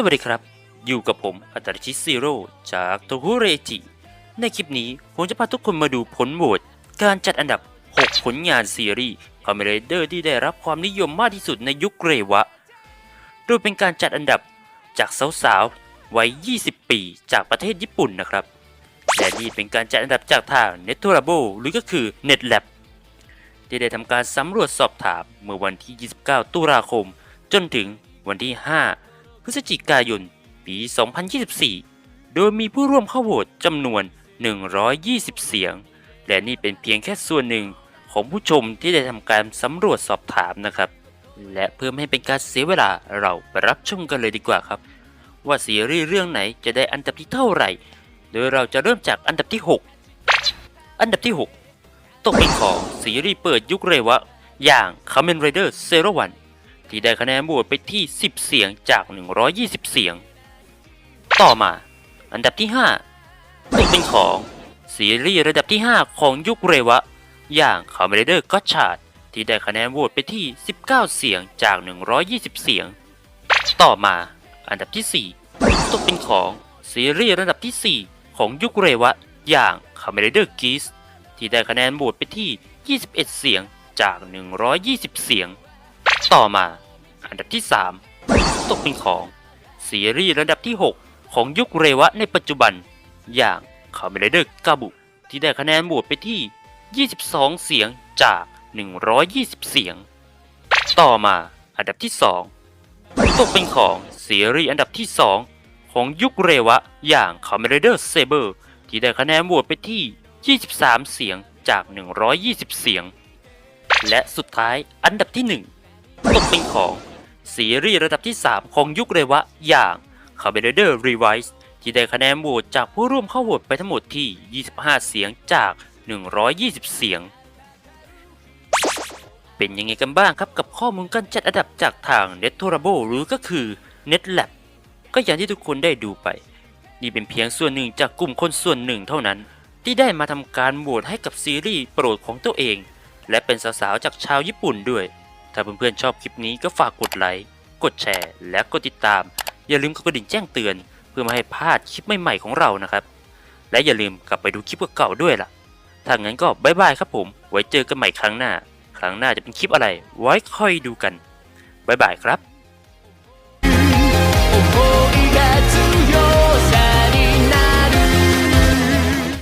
สวัสดีครับ อยู่กับผมอัตรชิซีโร่จากโตคุเรจิ ในคลิปนี้ผมจะพาทุกคนมาดูผลโหวตการจัดอันดับ 6 ผลงานซีรีส์คอมเมดี้เดอร์ที่ได้รับความนิยมมากที่สุดในยุคเรวะ โดยเป็นการจัดอันดับจากสาวๆวัย 20 ปีจากประเทศญี่ปุ่นนะครับ และนี่เป็นการจัดอันดับจากทาง n e t o r a b o หรือก็คือ NetLab ที่ได้ทำการสำรวจสอบถามเมื่อวันที่ 29 ตุลาคม จนถึงวันที่ 5 พฤศจิกายน ปี 2024 โดยมีผู้ร่วมเข้าโหวตจำนวน 120 เสียง และนี่เป็นเพียงแค่ส่วนหนึ่งของผู้ชมที่ได้ทำการสำรวจสอบถามนะครับ และเพื่อไม่ให้เป็นการเสียเวลาเราไปรับชมกันเลยดีกว่าครับ ว่าซีรีส์เรื่องไหนจะได้อันดับที่เท่าไหร่ โดยเราจะเริ่มจากอันดับที่ 6 อันดับที่ 6 ตกเป็นของซีรีส์เปิดยุคเรวะ อย่าง Kamen Rider Zero One ที่ได้คะแนนโหวตไปที่ 10 เสียงจาก 120 เสียง ต่อมา อันดับที่ 5 ตกเป็นของซีรีส์ระดับที่ 5 ของยุคเรวะ อย่าง Kamen Rider g o t c h a r d ที่ได้คะแนนโหวตไปที่ 19 เสียงจาก 120 เสียง ต่อมาอันดับที่ 4 ตกเป็นของซีรีส์ระดับที่ 4 ของยุคเรวะ อย่าง Kamen Rider Geese ที่ได้คะแนนโหวตไปที่ 21 เสียงจาก 120 เสียง ต่อมา อันดับที่ 3 ตกเป็นของซีรีส์ระดับที่ 6 ของยุคเรวะในปัจจุบัน อย่าง Kamen Rider g a b u ที่ได้คะแนนโหวตไปที่ 22 เสียงจาก 120 เสียง ต่อมาอันดับที่ 2 ตกเป็นของซีรีส์อันดับที่ 2 ของยุคเรวะอย่าง Kamen Rider Saber ที่ได้คะแนนโหวตไปที่ 23 เสียงจาก 120 เสียง และสุดท้ายอันดับที่ 1 ตกเป็นของซีรีส์ระดับที่ 3 ของยุคเรวะอย่าง Kamen Rider Revice ที่ได้คะแนนโหวตจากผู้ร่วมเข้าโหวตไปทั้งหมดที่ 25 เสียงจาก 120 เสียง เป็นยังไงกันบ้างครับกับข้อมูลการจัดอันดับจากทาง n e t t o r a b o หรือก็คือ NetLab ก็อย่างที่ทุกคนได้ดูไป นี่เป็นเพียงส่วนหนึ่งจากกลุ่มคนส่วนหนึ่งเท่านั้น ที่ได้มาทำการโหวตให้กับซีรีส์โปรดของตัวเอง และเป็นสาวๆจากชาวญี่ปุ่นด้วย ถ้าเพื่อนๆชอบคลิปนี้ก็ฝากกดไลค์กดแชร์ และกดติดตาม อย่าลืมกดกระดิ่งแจ้งเตือน พื่อไม่ให้พลาดคลิปใหม่ๆของเรานะครับ และอย่าลืมกลับไปดูคลิปเก่าๆด้วยล่ะ ถ้างั้นก็บายบายครับผม ไว้เจอกันใหม่ครั้งหน้า ครั้งหน้าจะเป็นคลิปอะไร ไว้ค่อยดูกันบายบายครับ